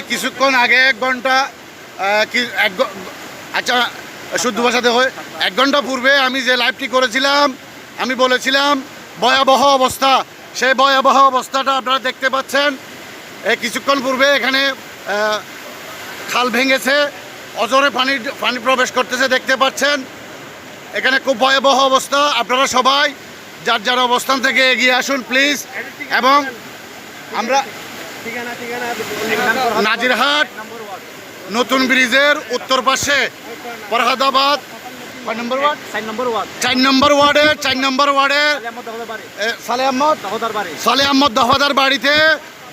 কিছুক্ষণ আগে এক ঘণ্টা এক আচ্ছা শুদ্ধ ভাষাতে হয়, এক ঘণ্টা পূর্বে আমি যে লাইভটি করেছিলাম, আমি বলেছিলাম, ভয়াবহ অবস্থা। সেই ভয়াবহ অবস্থাটা আপনারা দেখতে পাচ্ছেন। এই কিছুক্ষণ পূর্বে এখানে খাল ভেঙেছে, অজরে পানি পানি প্রবেশ করতেছে, দেখতে পাচ্ছেন। এখানে খুব ভয়াবহ অবস্থা। আপনারা সবাই, যার যার অবস্থান থেকে এগিয়ে আসুন প্লিজ এবং আমরা নাজিরহাট নতুন ব্রিজের উত্তর পাশে ফরহাদাবাদ। কয় নম্বর ওয়ার্ড? সাইন নম্বর ওয়ার্ড। চার নম্বর চার এ, সালে আহমদ? দাহদার সালে আহমদ বাড়িতে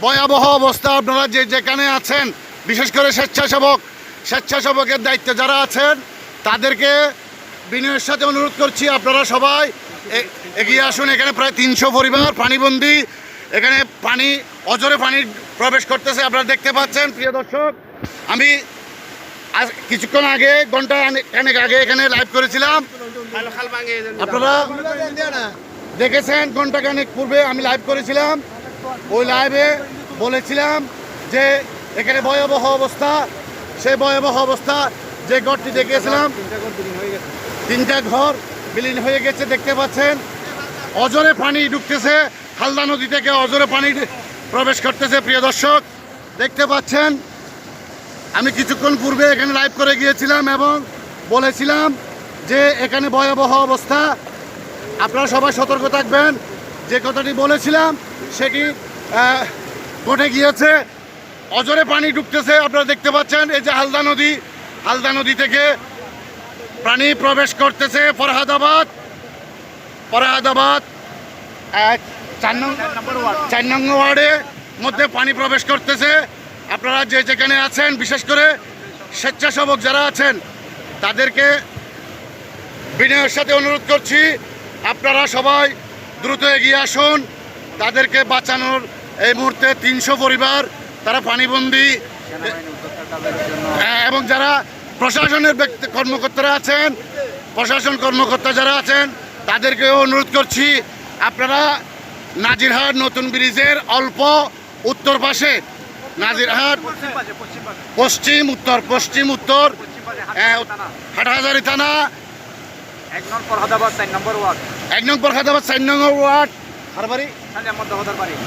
ভয়াবহ অবস্থা। আপনারা যে যেখানে আছেন বিশেষ করে স্বেচ্ছাসেবক স্বেচ্ছাসেবকের দায়িত্বে যারা আছেন তাদেরকে বিনয়ের সাথে অনুরোধ করছি আপনারা সবাই এগিয়ে আসুন। এখানে প্রায় তিনশো পরিবার পানিবন্দি এখানে পানি অজরে পানি প্রবেশ করতেছে, আপনারা দেখতে পাচ্ছেন, প্রিয় দর্শক। আমি আজ কিছুক্ষণ আগে, ঘণ্টা অনেক আগে এখানে লাইভ করেছিলাম। আপনারা দেখেছেন, ঘণ্টা খানেক পূর্বে আমি লাইভ করেছিলাম। ওই লাইভে বলেছিলাম যে, এখানে ভয়াবহ অবস্থা। সেই ভয়াবহ অবস্থা যে ঘরটি দেখেছিলাম তিনটা ঘর বিলীন হয়ে গেছে, দেখতে পাচ্ছেন। অজরে পানি ঢুকতেছে হালদা নদী থেকে অজরে পানি প্রবেশ করতেছে, প্রিয় দর্শক। দেখতে পাচ্ছেন, আমি কিছুক্ষণ পূর্বে এখানে লাইভ করে গিয়েছিলাম এবং বলেছিলাম যে এখানে ভয়াবহ অবস্থা। আপনারা সবাই সতর্ক থাকবেন। যে কথাটি বলেছিলাম, সেটি ঘটে গিয়েছে। অজরে পানি ঢুকতেছে আপনারা দেখতে পাচ্ছেন, এই যে হালদা নদী হালদা নদী থেকে পানি প্রবেশ করতেছে, ফরহাদাবাদ। ফরহাদাবাদ এক চার নং চার ওয়ার্ডে মধ্যে পানি প্রবেশ করতেছে। আপনারা যে যেখানে আছেন বিশেষ করে স্বেচ্ছাসেবক যারা আছেন তাদেরকে বিনয়ের সাথে অনুরোধ করছি আপনারা সবাই দ্রুত এগিয়ে আসুন। তাদেরকে বাঁচানোর এই মুহূর্তে তিনশো পরিবার তারা পানিবন্দি। হ্যাঁ, এবং যারা প্রশাসনের ব্যক্তি কর্মকর্তারা আছেন প্রশাসন কর্মকর্তা যারা আছেন তাদেরকেও অনুরোধ করছি আপনারা নাজিরহাট নতুন ব্রিজের অল্প উত্তর পাশে। নাজিরহাট পশ্চিম পাশে পশ্চিম পাশে পশ্চিম উত্তর। পশ্চিম উত্তর হাটহাজারি থানা। এক নং সাইন নম্বর ওয়ার্ড। এক নং চার নং ওয়ার্ড। হারবাড়ি?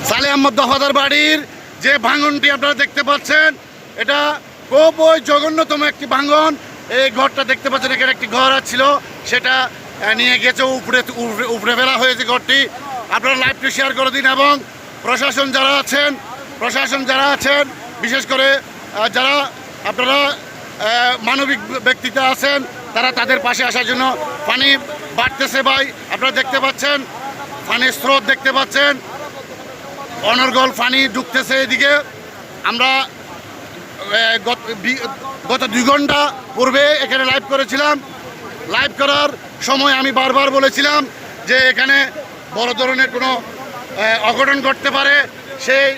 সালে আহমদ দফাদার বাড়ির যে ভাঙনটি আপনারা দেখতে পাচ্ছেন এটা খুব ওই জঘন্যতম একটি ভাঙন। এই ঘরটা দেখতে পাচ্ছেন এখানে একটি ঘর ছিল সেটা নিয়ে গেছে উপরে উপরে- উপরে ফেলা হয়েছে ঘরটি। আপনারা লাইভটি শেয়ার করে দিন এবং প্রশাসন যারা আছেন, প্রশাসন যারা আছেন, বিশেষ করে যারা আপনারা মানবিক ব্যক্তিতে আছেন, তারা তাদের পাশে আসার জন্য পানি বাড়তেছে ভাই। আপনারা দেখতে পাচ্ছেন পানির স্রোত দেখতে পাচ্ছেন। অনর্গল পানি ঢুকতেছে এদিকে। আমরা গত- দুই ঘণ্টা পূর্বে এখানে লাইভ করেছিলাম। লাইভ করার সময় আমি বারবার বলেছিলাম যে এখানে বড় ধরনের কোনো অঘটন ঘটতে পারে সেই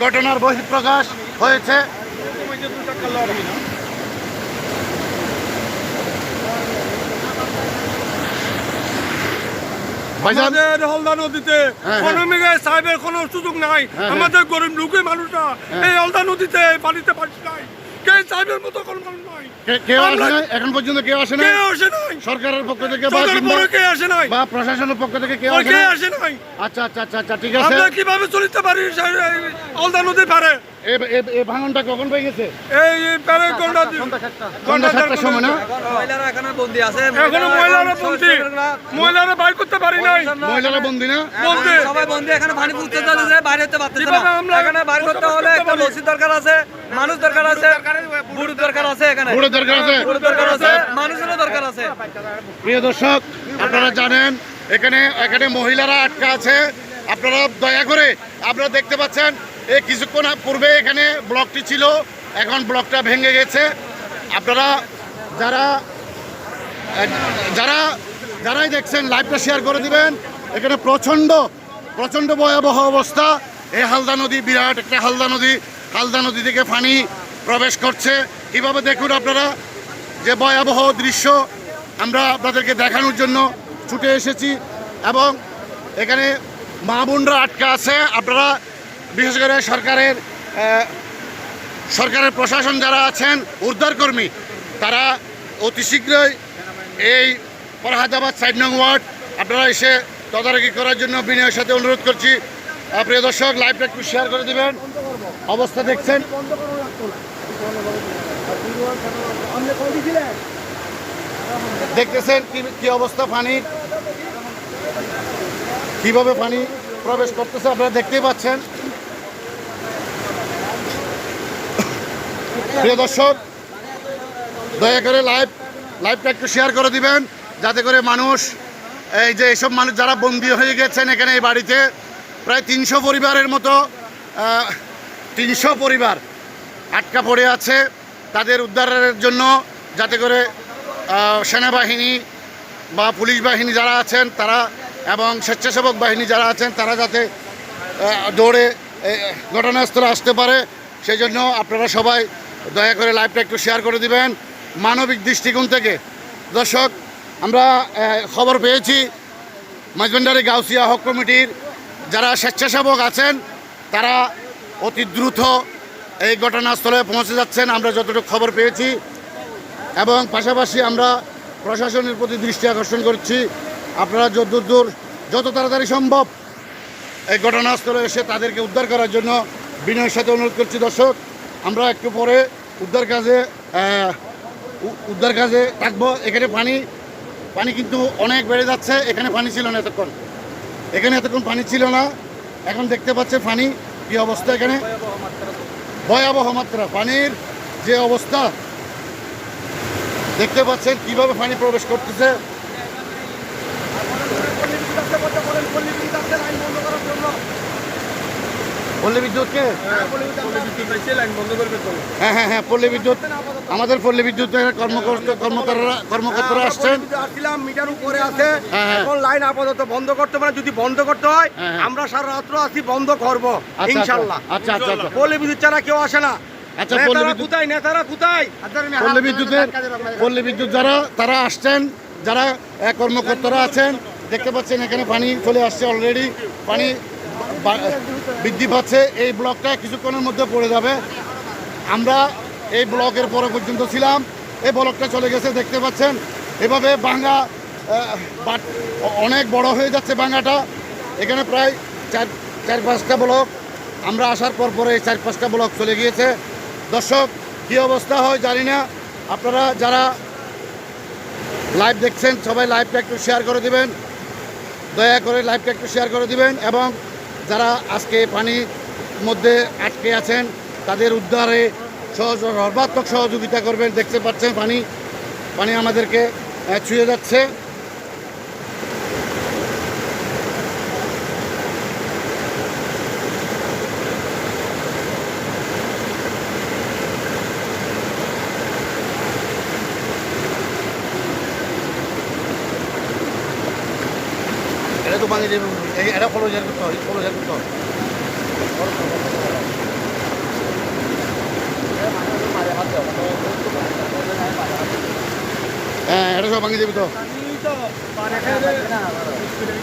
ঘটনার বহিঃপ্রকাশ হয়েছে। আমাদের হলদা নদীতে হ্যাঁ, সাহেবের কোনো সুযোগ নাই। হ্যাঁ। আমাদের গরিব লোকের মানুষরা এই হলদা নদীতে পানিতে পারছি নাই। কে সাহেবের মতো কোনো মানুষ কেউ আসে আমরা- নাই? এখন পর্যন্ত কেউ আসে নাই? কে আসে নাই? সরকারের পক্ষ থেকে বা আসে নাই? বা প্রশাসনের পক্ষ থেকে কেউ আসে নাই? আচ্ছা আচ্ছা আচ্ছা আচ্ছা ঠিক আছে। আমরা কীভাবে চলিতে পারি অলদা নদী পারে ভাঙনটা কখন পেয়ে গেছে? এই কোনটা সময় না? মহিলারা এখানে বন্দি আছে। এখনও মহিলারা বন্দি। মহিলারা বাইর করতে পারি নাই। মহিলারা বন্দি না। বন্দি সবাই বন্দি এখানে পানি বাইরে হতে পারতেছে না। এখানে বাইর করতে হলে একটা? দরকার আছে মানুষ দরকার আছে বুড়ো দরকার আছে এখানে। বুড়ো দরকার আছে। বুড়ো দরকার আছে মানুষেরও দরকার আছে। প্রিয় দর্শক আপনারা জানেন এখানে এখানে মহিলারা আটকা আছে। আপনারা দয়া করে আপনারা দেখতে পাচ্ছেন এই কিছুক্ষণ পূর্বে এখানে ব্লকটি ছিল, এখন ব্লকটা ভেঙে গেছে। আপনারা যারা যারা, যারাই দেখছেন, লাইভটা শেয়ার করে দিবেন। এখানে প্রচণ্ড প্রচণ্ড ভয়াবহ অবস্থা। এই হালদা নদী বিরাট একটা হালদা নদী। হালদা নদী থেকে পানি প্রবেশ করছে। কীভাবে দেখুন আপনারা যে ভয়াবহ দৃশ্য আমরা আপনাদেরকে দেখানোর জন্য ছুটে এসেছি। এবং এখানে মা বোনরা আটকা আছে। আপনারা বিশেষ করে সরকারের সরকারের প্রশাসন যারা আছেন উদ্ধারকর্মী তারা অতি শীঘ্রই এই ফরহাদাবাদ সাইড নং ওয়ার্ড, আপনারা এসে তদারকি করার জন্য বিনয়ের সাথে অনুরোধ করছি। প্রিয় দর্শক, লাইভটা একটু শেয়ার করে দেবেন। অবস্থা দেখছেন? দেখতেছেন কি কি অবস্থা পানি কীভাবে পানি প্রবেশ করতেছে আপনারা দেখতেই পাচ্ছেন। প্রিয় দর্শক, দয়া করে লাইভ লাইভটা একটু শেয়ার করে দিবেন, যাতে করে মানুষ এই যে এইসব মানুষ যারা বন্দী হয়ে গেছেন এখানে এই বাড়িতে, প্রায় তিনশো পরিবারের মতো তিনশো পরিবার আটকা পড়ে আছে তাদের উদ্ধারের জন্য, যাতে করে সেনাবাহিনী বা পুলিশ বাহিনী যারা আছেন তারা এবং স্বেচ্ছাসেবক বাহিনী যারা আছেন তারা যাতে দৌড়ে ঘটনাস্থলে আসতে পারে। সেই জন্য আপনারা সবাই দয়া করে লাইভটা একটু শেয়ার করে দিবেন, মানবিক দৃষ্টিকোণ থেকে। দর্শক, আমরা খবর পেয়েছি, মাঝবান্ডারি গাউসিয়া হক কমিটির যারা স্বেচ্ছাসেবক আছেন, তারা অতি দ্রুত এই ঘটনাস্থলে পৌঁছে যাচ্ছেন, আমরা যতটুকু খবর পেয়েছি। এবং পাশাপাশি আমরা প্রশাসনের প্রতি দৃষ্টি আকর্ষণ করছি। আপনারা যত দূর দূর, যত তাড়াতাড়ি সম্ভব এই ঘটনাস্থলে এসে তাদেরকে উদ্ধার করার জন্য বিনয়ের সাথে অনুরোধ করছি দর্শক। আমরা একটু পরে উদ্ধার কাজে উদ্ধার কাজে থাকব। এখানে পানি পানি কিন্তু অনেক বেড়ে যাচ্ছে। এখানে পানি ছিল না এতক্ষণ। এখানে এতক্ষণ পানি ছিল না। এখন দেখতে পাচ্ছে পানি কি অবস্থা এখানে? ভয়াবহ মাত্রা। পানির যে অবস্থা, দেখতে পাচ্ছেন কীভাবে পানি প্রবেশ করতেছে। পল্লী বিদ্যুৎকে হ্যাঁ হ্যাঁ হ্যাঁ পল্লী বিদ্যুৎ। আমাদের পল্লী বিদ্যুতের কর্মকর্তা কর্মকর্তারা কর্মকর্তারা আসছেন। আসছিলাম মিটার উপরে আছে। হ্যাঁ, হ্যাঁ। এখন লাইন আপাতত বন্ধ করতে পারে যদি বন্ধ করতে হয় হ্যাঁ, হ্যাঁ। আমরা সারা রাত্র আছি বন্ধ করব আচ্ছা, আচ্ছা। ইনশাল্লাহ আচ্ছা আচ্ছা আচ্ছা। পল্লী বিদ্যুৎ ছাড়া কেউ আসে না। আচ্ছা, পল্লী কোথায়? নেতারা কোথায়? পল্লী বিদ্যুতের পল্লী বিদ্যুৎ যারা তারা আসছেন যারা কর্মকর্তারা আছেন দেখতে পাচ্ছেন এখানে পানি চলে আসছে অলরেডি পানি বৃদ্ধি পাচ্ছে। এই ব্লকটা কিছুক্ষণের মধ্যে পড়ে যাবে। আমরা এই ব্লকের পরে পর্যন্ত ছিলাম। এই ব্লকটা চলে গেছে, দেখতে পাচ্ছেন। এভাবে বাঙ্গা অনেক বড় হয়ে যাচ্ছে বাঙ্গাটা এখানে প্রায় চার চার পাঁচটা ব্লক। আমরা আসার পর পরে এই চার পাঁচটা ব্লক চলে গিয়েছে। দর্শক, কী অবস্থা হয় জানি না। আপনারা যারা লাইভ দেখছেন, সবাই লাইভটা একটু শেয়ার করে দিবেন। দয়া করে লাইভটা একটু শেয়ার করে দিবেন এবং যারা আজকে পানির মধ্যে আটকে আছেন, তাদের উদ্ধারে সহজ সর্বাত্মক সহযোগিতা করবেন। দেখতে পাচ্ছেন পানি পানি আমাদেরকে ছুঁয়ে যাচ্ছে। এটা তো পানি এটা ফলো শেয়ার করতে হয় ফলো শেয়ার করতে হয় হ্যাঁ এটা সব ভাঙিয়ে দেবি তো।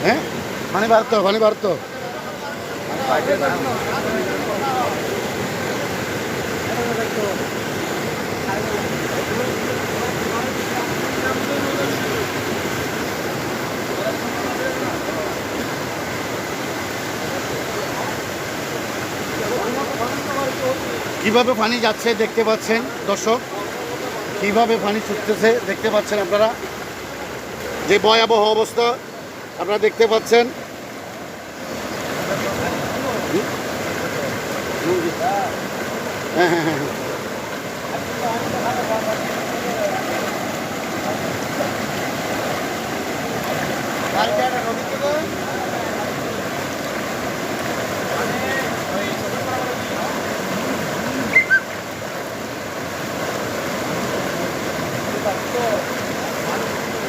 হ্যাঁ? পানি বাড়তো পানি বাড়তো কীভাবে পানি যাচ্ছে দেখতে পাচ্ছেন, দর্শক? কীভাবে পানি ছুটতেছে দেখতে পাচ্ছেন আপনারা? যে ভয়াবহ অবস্থা আপনারা দেখতে পাচ্ছেন। হ্যাঁ হ্যাঁ হ্যাঁ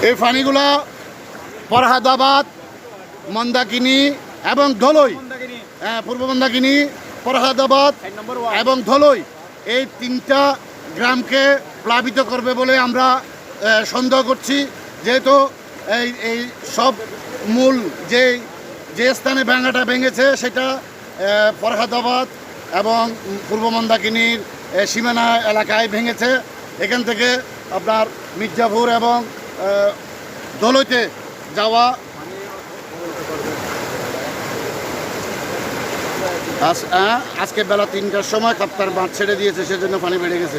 এই পানিগুলো ফরহাদাবাদ, মন্দাকিনি এবং ধলই। হ্যাঁ পূর্ব মন্দাকিনি, ফরহাদাবাদ এবং ধলই এই তিনটা গ্রামকে প্লাবিত করবে বলে আমরা সন্দেহ করছি। যেহেতু এই এই সব মূল যে যে স্থানে ভাঙাটা ভেঙেছে সেটা ফরহাদাবাদ এবং পূর্ব মন্দাকিনির সীমানা এলাকায় ভেঙেছে। এখান থেকে আপনার মির্জাপুর এবং দলইতে যাওয়া। আজকে বেলা তিনটার সময় কাপ্তার বাঁধ ছেড়ে দিয়েছে, সেজন্য পানি বেড়ে গেছে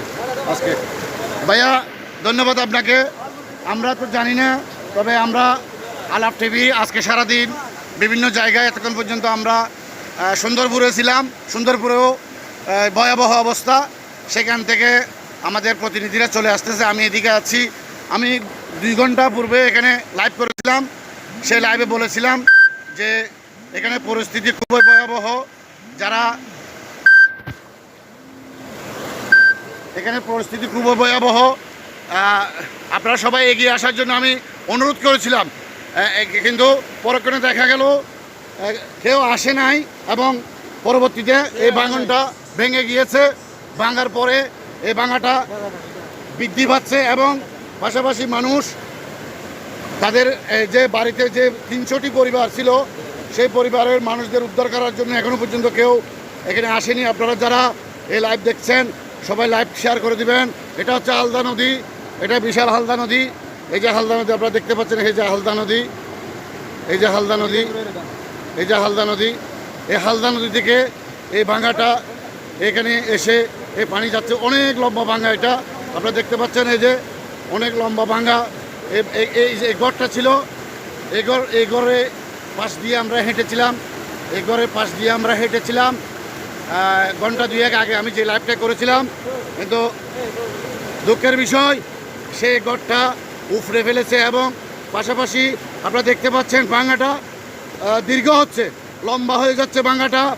আজকে। ভাইয়া, ধন্যবাদ আপনাকে। আমরা তো জানি না, তবে আমরা আলাপ টিভি আজকে সারাদিন বিভিন্ন জায়গায় এতক্ষণ পর্যন্ত আমরা সুন্দরপুরে ছিলাম। সুন্দরপুরেও ভয়াবহ অবস্থা। সেখান থেকে আমাদের প্রতিনিধিরা চলে আসতেছে, আমি এদিকে আছি। আমি দুই ঘণ্টা পূর্বে এখানে লাইভ করেছিলাম। সেই লাইভে বলেছিলাম যে এখানে পরিস্থিতি খুবই ভয়াবহ। যারা এখানে পরিস্থিতি খুবই ভয়াবহ আপনারা সবাই এগিয়ে আসার জন্য আমি অনুরোধ করেছিলাম। কিন্তু পরক্ষণে দেখা গেল কেউ আসে নাই এবং পরবর্তীতে এই ভাঙনটা ভেঙে গিয়েছে। ভাঙার পরে এই ভাঙাটা বৃদ্ধি পাচ্ছে এবং পাশাপাশি মানুষ তাদের যে বাড়িতে যে তিনশোটি পরিবার ছিল, সেই পরিবারের মানুষদের উদ্ধার করার জন্য এখনও পর্যন্ত কেউ এখানে আসেনি। আপনারা যারা এই লাইভ দেখছেন, সবাই লাইভ শেয়ার করে দিবেন। এটা হচ্ছে হালদা নদী, এটা বিশাল হালদা নদী। এই যে হালদা নদী, আপনারা দেখতে পাচ্ছেন, এই যে হালদা নদী, এই যে হালদা নদী, এই যে হালদা নদী, এই হালদা নদী থেকে এই ভাঙাটা এখানে এসে এই পানি যাচ্ছে। অনেক লম্বা ভাঙা এটা। আপনারা দেখতে পাচ্ছেন, এই যে অনেক লম্বা ভাঙা। এ- এ- এই যে ঘরটা ছিল এই ঘর এই ঘরে পাশ দিয়ে আমরা হেঁটেছিলাম। এই ঘরের পাশ দিয়ে আমরা হেঁটেছিলাম। ঘণ্টা দুয়েক আগে আমি যে লাইভটা করেছিলাম, কিন্তু দুঃখের বিষয়, সেই ঘরটা উফড়ে ফেলেছে এবং পাশাপাশি আপনারা দেখতে পাচ্ছেন ভাঙাটা দীর্ঘ হচ্ছে, লম্বা হয়ে যাচ্ছে ভাঙাটা।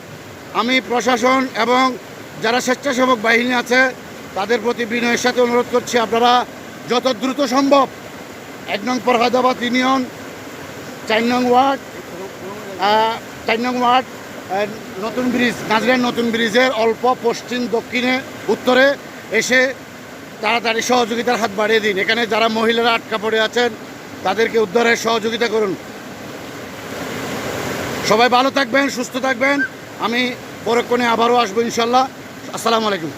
আমি প্রশাসন এবং যারা স্বেচ্ছাসেবক বাহিনী আছে, তাদের প্রতি বিনয়ের সাথে অনুরোধ করছি আপনারা যত দ্রুত সম্ভব। এক নং ফরহাদাবাদ ইউনিয়ন, চার নং ওয়ার্ড চার নং ওয়ার্ড নতুন ব্রিজ নাজরের নতুন ব্রিজের অল্প পশ্চিম, দক্ষিণে, উত্তরে এসে তাড়াতাড়ি সহযোগিতার হাত বাড়িয়ে দিন। এখানে যারা মহিলারা আটকা পড়ে আছেন, তাদেরকে উদ্ধারের সহযোগিতা করুন। সবাই ভালো থাকবেন, সুস্থ থাকবেন। আমি পরক্ষণে আবারও আসব ইনশাল্লাহ। আসসালামু আলাইকুম।